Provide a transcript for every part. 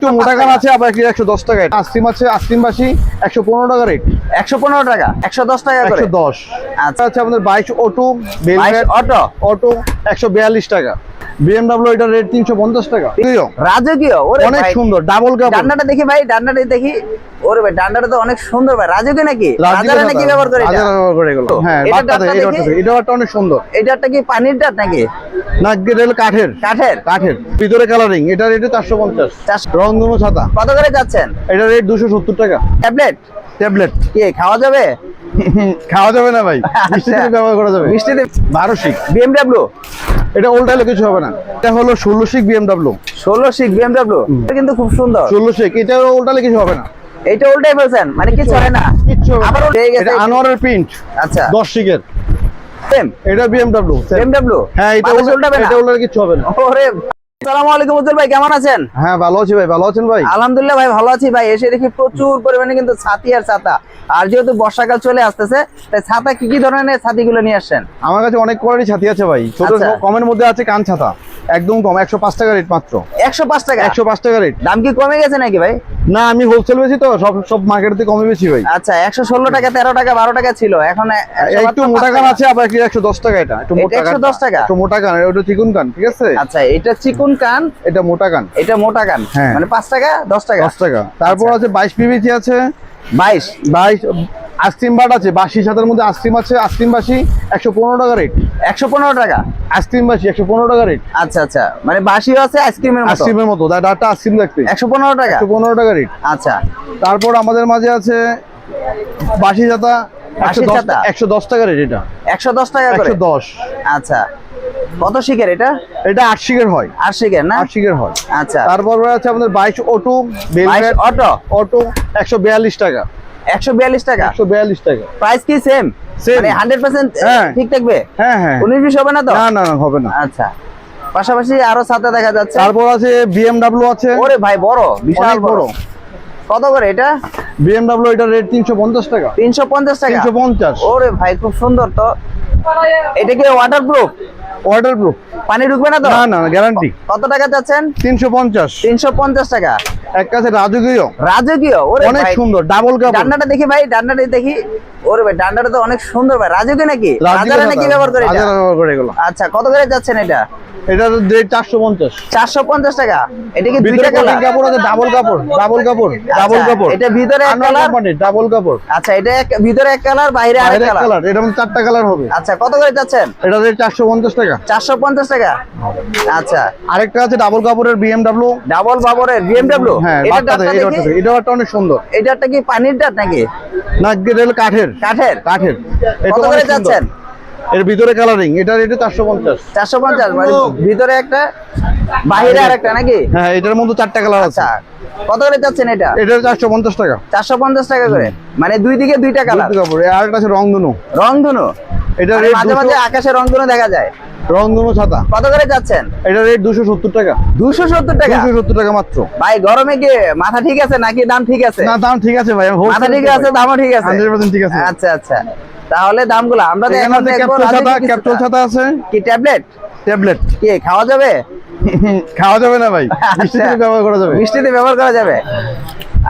একটু মোটা কান আছে আবার একটি একশো দশ টাকা আস্তিম আছে আস্তিম বাসি একশো পনেরো টাকা রেট। একশো পনেরো টাকা? একশো দশ টাকা একশো দশ। আচ্ছা। আছে আমাদের বাইশ অটো অটো? অটো একশো বিয়াল্লিশ টাকা। বিএমডাব্লিউ এটার রেট তিনশো পঞ্চাশ টাকা? রাজকীয়? অনেক সুন্দর ডাবল কাপড় ডান্নাটা দেখি ভাই ডান্নাটা দেখি। ওরে ভাই ডান্ডাটা তো অনেক সুন্দর ভাই। রাজকীয় নাকি? রাজারা নাকি ব্যবহার করে এটা? ব্যবহার করে এগুলো। হ্যাঁ এটা একটা অনেক সুন্দর। এটারটা কি পানির ডাট নাকি? না এটা কাঠের? কাঠের? কাঠের। ভিতরে কালারিং এটা রেট চারশো পঞ্চাশ। চারশো। রংধনু ছাতা। কত করে যাচ্ছেন? এটা রেট দুশো সত্তর টাকা। ট্যাবলেট? ট্যাবলেট। কি খাওয়া যাবে? খাওয়া যাবে না ভাই। আচ্ছা। ব্যবহার করা যাবে। মিষ্টিতে বারো শিক বিএমডাব্লিউ এটা উল্টালে কিছু হবে না। এটা হলো ষোলো শিক বিএমডাব্লিউ ষোলো শিক বিএমডাব্লিউ এটা কিন্তু খুব সুন্দর। ষোলো শিক এটা উল্টালে কিছু হবে না। এটা উল্টাই ফেলছেন? মানে কিছু হয় না। হবে আবার। উল্টে গেছে আনোয়ারের প্রিন্ট আচ্ছা। দশ শিকের সেম এটা বিএমডাব্লিউ বিএমডাব্লিউ হ্যাঁ এটা উল্টাবে না। এটা উল্টালে কিছু হবে না। ওরে আসসালামু আলাইকুম উজ্জ্বল ভাই কেমন আছেন? হ্যাঁ ভালো আছি ভাই ভালো আছেন ভাই? আলহামদুলিল্লাহ ভাই ভালো আছি ভাই। এসে দেখি প্রচুর পরিমাণে কিন্তু ছাতি আর ছাতা। আর যেহেতু বর্ষাকাল চলে আসতেছে তাই ছাতা কি কি ধরনের ছাতিগুলো নিয়ে আসছেন? আমার কাছে অনেক কোয়ালিটি ছাতি আছে ভাই। ছোট আচ্ছা। কমের মধ্যে আছে কান ছাতা। একদম কম একশো পাঁচ টাকা রেট মাত্র। একশো পাঁচ টাকা? একশো পাঁচ টাকা রেট দাম কি কমে গেছে নাকি ভাই? না আমি হোলসেল বেশি তো সব সব মার্কেট কমে বেশি ভাই। আচ্ছা একশো ষোলো টাকা তেরো টাকা বারো টাকা ছিল এখন একটু মোটা কান আছে আবার একশো দশ টাকা এটা? একটু মোটা কান। 110 টাকা? একটু মোটা কান ওটা চিকুন কান ঠিক আছে? আচ্ছা এটা চিকুন কান? এটা মোটা কান। এটা মোটা কান? হ্যাঁ। মানে পাঁচ টাকা দশ টাকা? দশ টাকা। তারপর আচ্ছা। আছে বাইশ পিবিসি আছে। বাইশ? বাইশ আইসক্রিম বাট আছে বাসি সাতের মধ্যে আইসক্রিম আছে আইসক্রিম বাসি একশো পনেরো টাকা রেট একশো পনেরো টাকা? আইসক্রিম বাসি একশো পনেরো টাকা রেট আচ্ছা আচ্ছা। মানে বাসিও আছে আইসক্রিমের আইসক্রিমের মতো ডাটা আইসক্রিম দেখতে। একশো পনেরো টাকা? একশো পনেরো টাকা রেট আচ্ছা। তারপর আমাদের মাঝে আছে বাসি জাতা বাসি? একশো দশ টাকা রেট এটা। একশো দশ টাকা একশো দশ। আচ্ছা। কত শিখের এটা? এটা আট হয়। শিখের না? আট শিকের হয়। আচ্ছা। তারপর আছে আমাদের বাইশ অটো অটো? অটো একশো বিয়াল্লিশ টাকা। একশো বিয়াল্লিশ টাকা। একশো বিয়াল্লিশ টাকা। প্রাইস কি সেম মানে হান্ড্রেড পার্সেন্ট হ্যাঁ। ঠিক থাকবে? হ্যাঁ হ্যাঁ। উনিশ বিশ হবে না তো? না না হবে না। আচ্ছা। পাশাপাশি আরও ছাতা দেখা যাচ্ছে। তারপর আছে বিএমডাব্লিউ আছে। ওরে ভাই বড় বিশাল বড়। কত করে এটা? বিএমডাব্লিউ এটা রেট তিনশো পঞ্চাশ টাকা। তিনশো পঞ্চাশ টাকা? তিনশো পঞ্চাশ। ওরে ভাই খুব সুন্দর তো। এটা কি ওয়াটার প্রুফ ওয়াটার প্রুফ পানি ঢুকবে না তো? না না গ্যারান্টি কত টাকা চাচ্ছেন? তিনশো পঞ্চাশ। তিনশো পঞ্চাশ টাকা। এক কাছে রাজকীয়। রাজকীয়? ওরে অনেক সুন্দর ডাবল কাপড় ডান্ডাটা দেখি ভাই ডান্ডাটা দেখি। ওরে ভাই ডান্ডাটা তো অনেক সুন্দর ভাই। রাজকীয় নাকি? রাজারা নাকি ব্যবহার করে? রাজারা ব্যবহার করে এগুলো। আচ্ছা কত করে যাচ্ছেন এটা? এটা চারশো পঞ্চাশ। চারশো পঞ্চাশ টাকা। এটা কি দুইটা কালার কাপড় আছে ডাবল কাপড় ডাবল কাপড় ডাবল আচ্ছা, কাপড়। এটা ভিতরে এক কালার কোম্পানির ডাবল কাপড়। আচ্ছা এটা ভিতরে এক কালার বাইরে আরেক কালার এটা মধ্যে চারটা কালার হবে। আচ্ছা কত করে যাচ্ছেন এটা চারশো পঞ্চাশ টাকা। টাকা? আচ্ছা। আরেকটা আছে ডাবল কাপড়ের বিএমডাব্লিউ ডাবল বাবরের বিএমডব্লিউ হ্যাঁ এটা বাচ্চাদের এই দেখি। ডাবটা এটাও একটা অনেক সুন্দর। এটাটা কি পানির ডাট নাকি? না এটা কাঠের? কাঠের? কাঠের। কত করে যাচ্ছেন? এর ভিতরে কালারিং এটা মানে ভিতরে একটা বাইরে আরেকটা নাকি? হ্যাঁ এটার মধ্যে চারটা কালার আছে। আচ্ছা। কত করে যাচ্ছেন এটা? এটা চারশো পঞ্চাশ টাকা। চারশো পঞ্চাশ টাকা করে। মানে দুই দিকে দুইটা কালার আর একটা আছে রংধনু। রং ধনু এটা মানে মাঝে মাঝে আকাশে রং ধনু দেখা যায়। রংধনু ছাতা। কত করে যাচ্ছেন? এটা রেট দুশো সত্তর টাকা। দুশো সত্তর টাকা? দুশো সত্তর টাকা মাত্র। ভাই গরমে কি মাথা ঠিক আছে নাকি দাম ঠিক আছে? না দাম ঠিক আছে ভাই মাথা ঠিক আছে দামও ঠিক আছে। ঠিক আছে। আচ্ছা আচ্ছা। তাহলে দামগুলো আমরা তো এখন ক্যাপসুল ছাতা ক্যাপসুল ছাতা আছে। কি ট্যাবলেট? ট্যাবলেট। কি খাওয়া যাবে? খাওয়া যাবে না ভাই আচ্ছা। ব্যবহার করা যাবে। মিষ্টিতে ব্যবহার করা যাবে?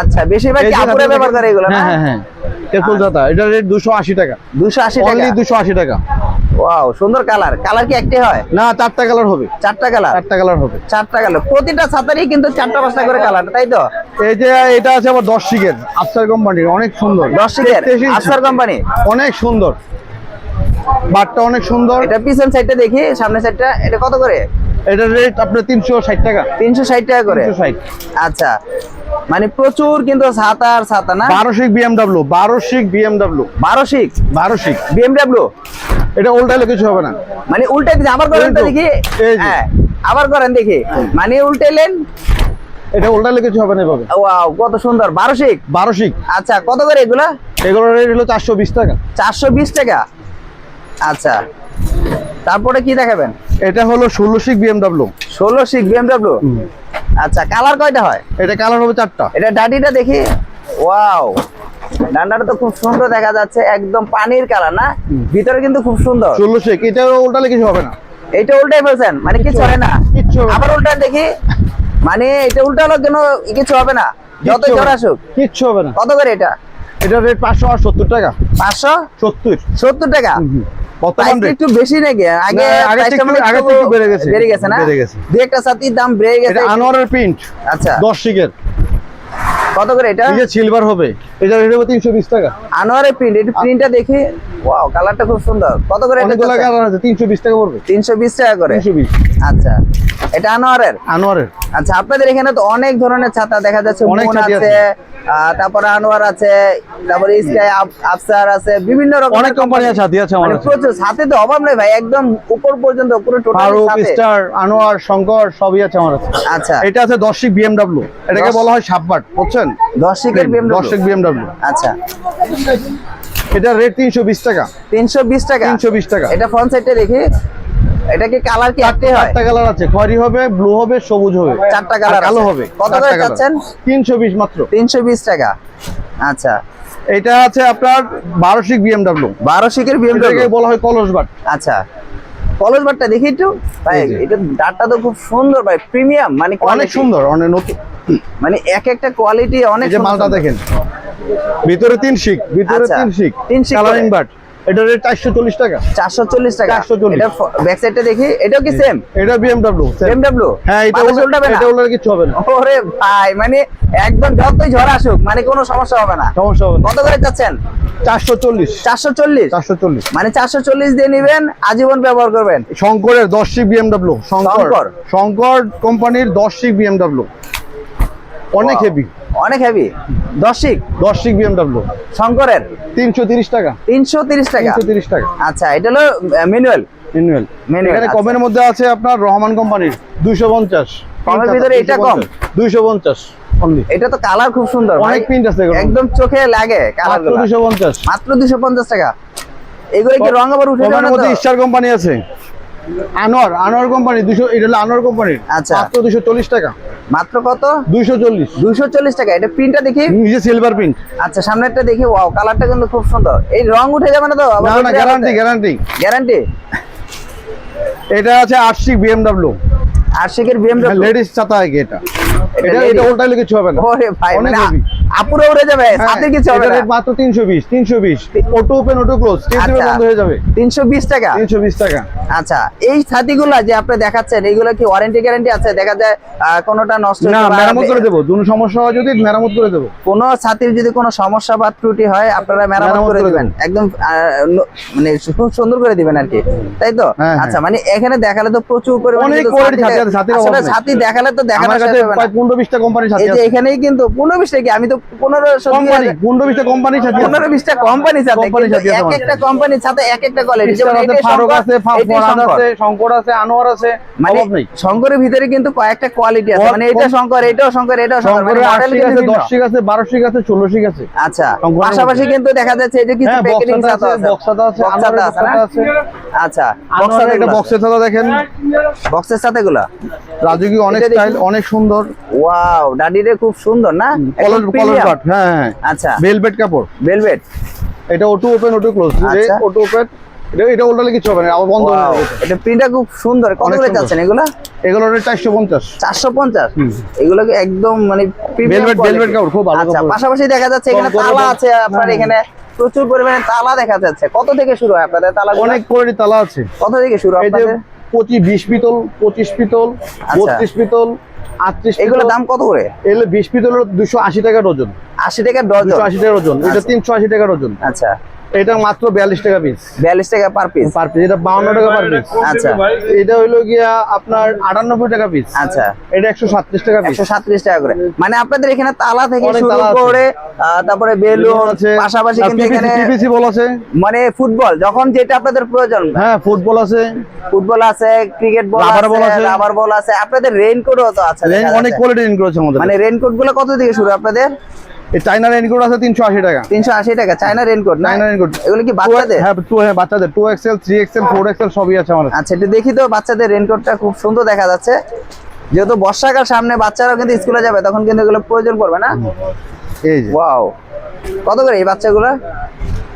আচ্ছা বেশিরভাগ কি আপুরে ব্যবহার করে এগুলো না? হ্যাঁ হ্যাঁ ক্যাপসুল ছাতা এটা রেট দুশো আশি টাকা। দুশো আশি টাকা? অনলি দুশো আশি টাকা। ওয়াও সুন্দর কালার কালার কি একটি হয়? না চারটা কালার হবে। চারটা কালার চারটা কালার হবে। চারটা কালার প্রতিটা ছাতারই কিন্তু চারটা পাঁচটা করে কালার তাই তো? এই যে এটা আছে আবার দশ আফসার কোম্পানির অনেক সুন্দর। দশ শিখের? তেইশ কোম্পানি? অনেক সুন্দর। বাটটা অনেক সুন্দর। এটা পিছন সাইডটা দেখি সামনে সাইডটা এটা কত করে? এটার রেট আপনার তিনশো ষাট টাকা। তিনশো ষাট টাকা করে? আচ্ছা। মানে প্রচুর কিন্তু ছাতা আর ছাতা না বারো শিক বিএমডাব্লিউ বারো শিক বিএমডাব্লিউ বারো সিক বারো শিক বিএমডাব্লিউ এটা উল্টালে কিছু হবে না। মানে উল্টে দিচ্ছে আবার করেন দেখি। হ্যাঁ আবার করেন দেখি। মানে উল্টেলেন এটা উল্টালে কিছু হবে না এভাবে। ওয়াও কত সুন্দর। বারো শিক বারো শিক আচ্ছা কত করে এগুলা? এগুলোর রেট হলো চারশো বিশ টাকা। চারশো বিশ টাকা? আচ্ছা তারপরে কি দেখাবেন? এটা হলো ষোলো শিক বিএমডাব্লিউ ষোলো শিক বিএমডাব্লিউ আচ্ছা কালার কয়টা হয়? এটা কালার হবে চারটা। এটা ডাটিটা দেখি। ওয়াও ডান্ডাটা তো খুব সুন্দর দেখা যাচ্ছে একদম পানির কালার না? ভিতরে কিন্তু খুব সুন্দর। ষোলোশো এটা উল্টালে কিছু হবে না। এটা উল্টাই ফেলছেন মানে কিছু হয় না। আবার উল্টা দেখি। মানে এটা উল্টালো কেন কিছু হবে না। যত জ্বর আসুক। কিচ্ছু হবে না। কত করে এটা? এটা রেট পাঁচশো আর সত্তর টাকা। পাঁচশো? সত্তর। সত্তর টাকা? একটু বেশি নাকি? আগে আগের একটু বেড়ে গেছে। বেড়ে গেছে না? বেড়ে গেছে। দু একটা দাম বেড়ে গেছে। এটা আনোয়ারের প্রিন্ট আচ্ছা। দশ শিকের। কত করে এটা? এই যে সিলভার হবে। এটা রেট হবে তিনশো বিশ টাকা। আনোয়ারের প্রিন্ট একটু প্রিন্টটা দেখি। ওয়াও কালারটা খুব সুন্দর। কত করে এটা অনেকগুলো কালার আছে তিনশো বিশ টাকা পড়বে। তিনশো বিশ টাকা করে? তিনশো বিশ। আচ্ছা। এটা আনোয়ারের? আনোয়ারের। আচ্ছা আপনাদের এখানে তো অনেক ধরনের ছাতা দেখা যাচ্ছে অনেক আছে। তারপরে আনোয়ার আছে তারপরে স্কাই আফসার আছে বিভিন্ন রকম অনেক কোম্পানি আছে হাতি আছে মানে কাছে। প্রচুর সাথে তো অভাব নেই ভাই একদম উপর পর্যন্ত পুরো টোটাল ফারুক স্টার আনোয়ার শঙ্কর সবই আছে আমার কাছে আচ্ছা। এটা আছে দশিক বিএমডাব্লিউ এটাকে বলা হয় সাববাট বুঝছেন? দশ শিকের বিএমডব্লিউ দশিক বিএমডাব্লিউ আচ্ছা। এটা রেট তিনশো বিশ টাকা। তিনশো বিশ টাকা? তিনশো বিশ টাকা। এটা ফ্রন্ট সাইডটা দেখি। এটা কি কালার কি একটাই হয়? চারটা কালার আছে খয়রি হবে ব্লু হবে সবুজ হবে। চারটা কালার কালো হবে। কত করে চাচ্ছেন তিনশো বিশ মাত্র। তিনশো বিশ টাকা। আচ্ছা। এটা আছে আপনার বারোশিক বিএমডাব্লিউ বারো শিকের এটাকে বলা হয় কলস বাট। আচ্ছা। কলেজ বারটা দেখি একটু। ভাই এটা ডাটটা তো খুব সুন্দর ভাই প্রিমিয়াম মানে অনেক সুন্দর অনেক নতুন। মানে এক একটা কোয়ালিটি অনেক এই যে মালটা। দেখেন। ভিতরে তিন শিক ভিতরে আচ্ছা, তিন শিক। তিন শিক কালারিং। এটা রেট চারশো চল্লিশ টাকা। চারশো চল্লিশ টাকা? 440 এটা ব্যাক সাইডটা দেখি এটাও কি সেম এটা বিএমডাব্লিউ বিএমডব্লিউ হ্যাঁ এটা না? এটা কিছু হবে না। ওরে ভাই মানে একদম যতই ঝড় আসুক মানে কোনো সমস্যা হবে না। সমস্যা হবে কত করে চারশো চল্লিশ। চারশো চল্লিশ? মানে চারশো চল্লিশ দিয়ে নিবেন আজীবন ব্যবহার করবেন? শঙ্করের দশ শিক বিএমডাব্লিউ শঙ্কর। শঙ্কর। কোম্পানির দশ শিক বিএমডাব্লিউ অনেক হেভি অনেক হেভি দশিক? দশ শিক বিএমডাব্লিউ শঙ্করের? তিনশো তিরিশ টাকা। তিনশো তিরিশ টাকা? তিনশো তিরিশ টাকা। আচ্ছা এটা হলো ম্যানুয়াল ম্যানুয়াল এখানে আচ্ছা। কমের মধ্যে আছে আপনার রহমান কোম্পানির দুইশো পঞ্চাশ। কমের ভিতরে এটা কম? দুইশো পঞ্চাশ এটা তো কালার খুব সুন্দর অনেক print আছে একদম চোখে লাগে কালার দুইশো পঞ্চাশ। মাত্র দুশো পঞ্চাশ টাকা। এগুলো কি রং আবার উঠে না মধ্যে? স্টার কোম্পানি আছে। আনোয়ার আনোয়ার কোম্পানি দুশো এটা হলো আনোয়ার কোম্পানির। আচ্ছা। মাত্র দুশো চল্লিশ টাকা। মাত্র কত? দুইশো চল্লিশ। দুইশো চল্লিশ টাকা। এটা প্রিন্টটা দেখি? নিজে সিলভার প্রিন্ট আচ্ছা সামনেরটা দেখি। ওয়াও কালারটা কিন্তু খুব সুন্দর। এই রং উঠে যাবে না তো? না না গ্যারান্টি গ্যারান্টি গ্যারান্টি এটা আছে আটশিক বিএমডাব্লিউ আশিকের বিএমডব্লিউ লেডিস ছাতা এটা। এটা এটা? উল্টাইলে কিছু হবে না। ওরে ভাই অনেক মানে। আপুরে উড়ে যাবে হ্যাঁ, সাথে কিছু হবে না। মাত্র তিনশো বিশ তিনশো বিশ। Auto open auto close. বন্ধ হয়ে যাবে। তিনশো বিশ টাকা? তিনশো বিশ টাকা। আচ্ছা এই ছাতিগুলা যে আপনি দেখাচ্ছেন এইগুলো কি ওয়ারেন্টি গ্যারান্টি আছে? দেখা যায় কোনোটা নষ্ট না মেরামত করে দেবো। কোনো সমস্যা হয় যদি মেরামত করে দেবো। কোনো ছাতির যদি কোনো সমস্যা বা ত্রুটি হয় আপনারা মেরামত করে দিবেন। একদম মানে খুব সুন্দর করে দিবেন আর কি। তাই তো? হ্যাঁ, আচ্ছা হ্যাঁ। মানে এখানে দেখালে তো প্রচুর পরিমাণে অনেক quality ছাতি আছে। ছাতি দেখালে তো দেখানো হবে না। প্রায় পনেরো বিশটা কোম্পানির সাথে এই যে এখানেই কিন্তু পনেরো বিশ টাকা আমি তো পনেরো কোম্পানি পনেরো বিশটা কোম্পানির সাথে পনেরো বিশটা কোম্পানির সাথে এক একটা কোম্পানির সাথে এক একটা কোয়ালিটি স্টার ফারুক আছে আছে শঙ্কর আছে আনোয়ার আছে মানে শঙ্করের ভিতরে কিন্তু কয়েকটা কোয়ালিটি আছে। মানে এটা শঙ্কর এটাও শঙ্কর এটাও শঙ্কর। মানে আছে বারোশিক আছে ষোলোশিক আছে আচ্ছা পাশাপাশি কিন্তু দেখা যাচ্ছে যে কিছু হ্যাঁ প্যাকেটিং আছে আছে। আছে আচ্ছা একটা বক্সের ছাতা দেখেন। বক্সের সাথে গুলা রাজুকি অনেক স্টাইল অনেক সুন্দর। ওয়াও ডাডিরে খুব সুন্দর না? কলার একদম কলার কাট হ্যাঁ হ্যাঁ। আচ্ছা। ভেলভেট কাপড়। ভেলভেট এটা auto open auto close. Open এটা এটা উল্টালে কিছু হবে না আবার বন্ধ হয়ে ওয়াও যাবে। এটা প্রিন্টটা খুব সুন্দর। কত করে যাচ্ছেন এগুলা? একদম মানে premium Velvet- কাপড়, খুব ভালো আচ্ছা পাশাপাশি দেখা যাচ্ছে এখানে তালা আছে আপনার হ্যাঁ। এখানে প্রচুর পরিমাণে তালা দেখা যাচ্ছে। কত থেকে শুরু হয় আপনাদের তালা অনেক কোয়ালিটি তালা আছে। কত থেকে শুরু এই যে আপনাদের? পঁচিশ বিশ পিতল পঁচিশ পিতল আচ্ছা। বত্রিশ পিতল আটত্রিশ এগুলোর দাম কত করে? এগুলো বিশ পিতল দুশো আশি টাকা ডজন আশি টাকা ডজন। আশি টাকা ডজন এটা আচ্ছা। তিনশো আশি টাকা ডজন আচ্ছা। এটা মাত্র বিয়াল্লিশ টাকা পিস বিয়াল্লিশ টাকা পার পিস পার পিস এটা বাউন্ন টাকা পার পিস আচ্ছা। এটা হইল গিয়া আপনার আটানব্বই টাকা পিস আচ্ছা। এটা একশো সাতত্রিশ টাকা পিস একশো সাতত্রিশ টাকা করে। মানে আপনাদের এখানে তালা থেকে শুরু আছে। করে তারপরে বেলুন পাশাপাশি কিন্তু এখানে পিপিসি বল আছে। মানে ফুটবল যখন যেটা আপনাদের প্রয়োজন। হ্যাঁ ফুটবল আছে। ফুটবল আছে ক্রিকেট বল আছে আছে। রাবার বল আছে। আপনাদের রেইনকোটও তো আছে অনেক যাচ্ছে। কোয়ালিটি ইনক্লুড আছে আমাদের মানে রেইনকোটগুলো কত থেকে শুরু আপনাদের? চাইনা রেনকোট আছে তিনশো আশি টাকা। তিনশো আশি টাকা চায়না রেইনকোট না? চাইনা রেনকোট এগুলো কি বাচ্চাদের? হ্যাঁ টু হ্যাঁ বাচ্চাদের। Two excel three excel four excel সবই আছে আমার আচ্ছা এটা দেখি তো বাচ্চাদের রেইনকোটটা খুব সুন্দর দেখা যাচ্ছে। যেহেতু বর্ষাকাল সামনে বাচ্চারাও কিন্তু স্কুলে যাবে তখন কিন্তু এগুলো প্রয়োজন পড়বে না? এই যে। ওয়াও কত করে এই বাচ্চাগুলো?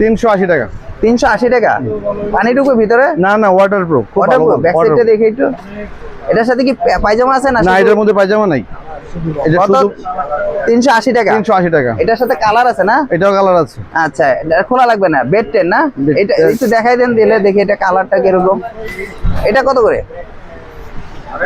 তিনশো আশি টাকা। তিনশো আশি টাকা? পানিটুকু ভিতরে? না না ওয়াটার প্রুফ ওটা ব্যাক সাইডটা দেখে একটু। এটার সাথে কি পায়জামা আছে না না এটার মধ্যে পায়জামা নাই। তিনশো আশি টাকা। তিনশো আশি টাকা। এটার সাথে কালার আছে না? এটাও কালার আছে। আচ্ছা এটা খোলা লাগবে না? বেড টেন না? এটা একটু দেখাই দেন দিলে দেখি এটা কালারটা কীরকম। এটা কত করে?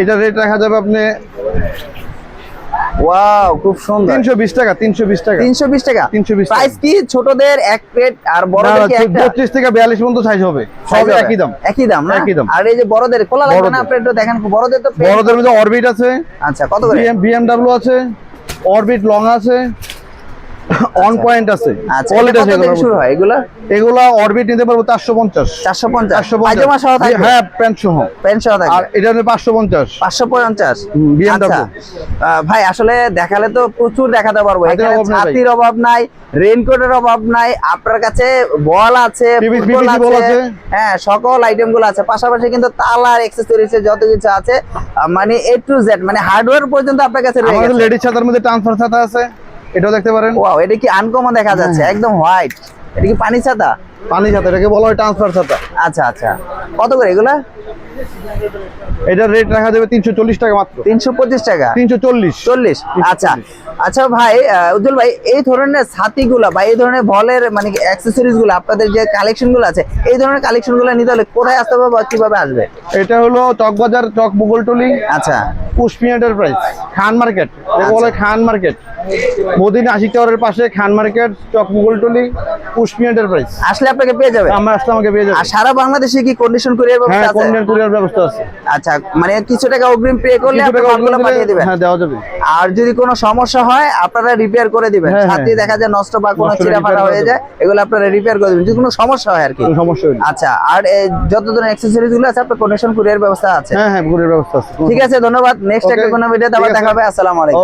এটা রেট রাখা যাবে আপনি ওয়াও খুব সুন্দর। তিনশো বিশ টাকা তিনশো বিশ টাকা। তিনশো বিশ টাকা? 320 টাকা। প্রাইস কি? ছোটদের এক প্লেট আর বড়দের কি একটা? বত্রিশ থেকে বিয়াল্লিশ পর্যন্ত সাইজ হবে। সব একই দাম। একই দাম না? একই দাম। আর এই যে বড়দের খোলা লাগবে না প্লেট দেখেন বড়দের তো বড়দের মধ্যে অরবিট আছে। আচ্ছা কত করে? বিএমডাব্লিউ আছে। অরবিট লং আছে। অন পয়েন্ট আছে। আচ্ছা কোয়ালিটি আছে থেকে এগুলোর শুরু হয়? এগুলো? এগুলা অরবিট নিতে পারব চারশো পঞ্চাশ। চারশো পঞ্চাশ। চারশো সহ থাকবে? হ্যাঁ প্যান্ট সহ। প্যান্ট সহ আর এটা হুম, BMW আচ্ছা। আহ, ভাই আসলে দেখালে তো প্রচুর দেখাতে পারব। হাতের এখানে অভাব নাই ভাই। ছাতির অভাব নাই রেইনকোটের অভাব নাই আপনার কাছে বল আছে বল আছে। হ্যাঁ সকল আইটেমগুলো আছে। পাশাপাশি কিন্তু তালার এক্সেসরিজ যত কিছু আছে। মানে এ টু জেড মানে হার্ডওয়্যার পর্যন্ত আপনার কাছে রয়ে আমাদের লেডিস ছাতার মধ্যে ট্রান্সফার ছাতা আছে। এটাও দেখতে পারেন। ওয়াও এটা কি আনকমন দেখা যাচ্ছে। একদম হোয়াইট এটা কি পানি ছাতা? পানি ছাতা এটাকে বলা হয় ট্রান্সফার ছাতা। আচ্ছা আচ্ছা। কত করে এগুলা? এটার রেট রাখা যাবে তিনশো চল্লিশ টাকা মাত্র। তিনশো পঁচিশ টাকা। তিনশো চল্লিশ। চল্লিশ আচ্ছা। আচ্ছা ভাই আহ, উজ্জ্বল ভাই এই ধরনের ছাতিগুলা বা এই ধরনের বলের মানে অ্যাক্সেসরিজগুলো আপনাদের যে কালেকশনগুলো আছে এই ধরনের কালেকশনগুলো নিতে হলে কোথায় আসতে হবে বা কীভাবে আসবে? এটা হলো চকবাজার চক মুগলটলি আচ্ছা। পুষ্পি এন্টারপ্রাইজ খান মার্কেট এটাকে বলে খান মার্কেট মদিনা আশিক টাওয়ারের পাশে খান মার্কেট চক মুগলটলি পুষ্পি এন্টারপ্রাইজ আসলে আপনাকে পেয়ে যাবে? আমরা আসলে আমাকে পেয়ে যাবে। আর সারা বাংলাদেশে কি কন্ডিশন কুরিয়ার হ্যাঁ ব্যবস্থা আছে? কন্ডিয়ান কুরিয়ার ব্যবস্থা আছে। আচ্ছা মানে কিছু টাকা অগ্রিম পে করলে কিছু আপনি টাকা মালগুলো অগ্রিম পাঠিয়ে দিবেন। হ্যাঁ দেওয়া যাবে। আর যদি কোনো সমস্যা হয় আপনারা রিপেয়ার করে দিবেন। হ্যাঁ, হ্যাঁ। দেখা যায় নষ্ট বা কোনো নষ্ট হলে চিরা ফাটা হয়ে যায় এগুলো আপনারা রিপেয়ার করে দিবেন। যদি কোনো সমস্যা হয় আর কি। সমস্যা আচ্ছা আর যত ধরনের অ্যাক্সেসরিজগুলো আছে আপনার কন্ডিশন কুরিয়ার ব্যবস্থা আছে? হ্যাঁ হ্যাঁ কুরিয়ার ব্যবস্থা আছে। ঠিক আছে ধন্যবাদ। নেক্সট একটা কোনো ভিডিওতে আবার। দেখা হবে আসসালামু আলাইকুম।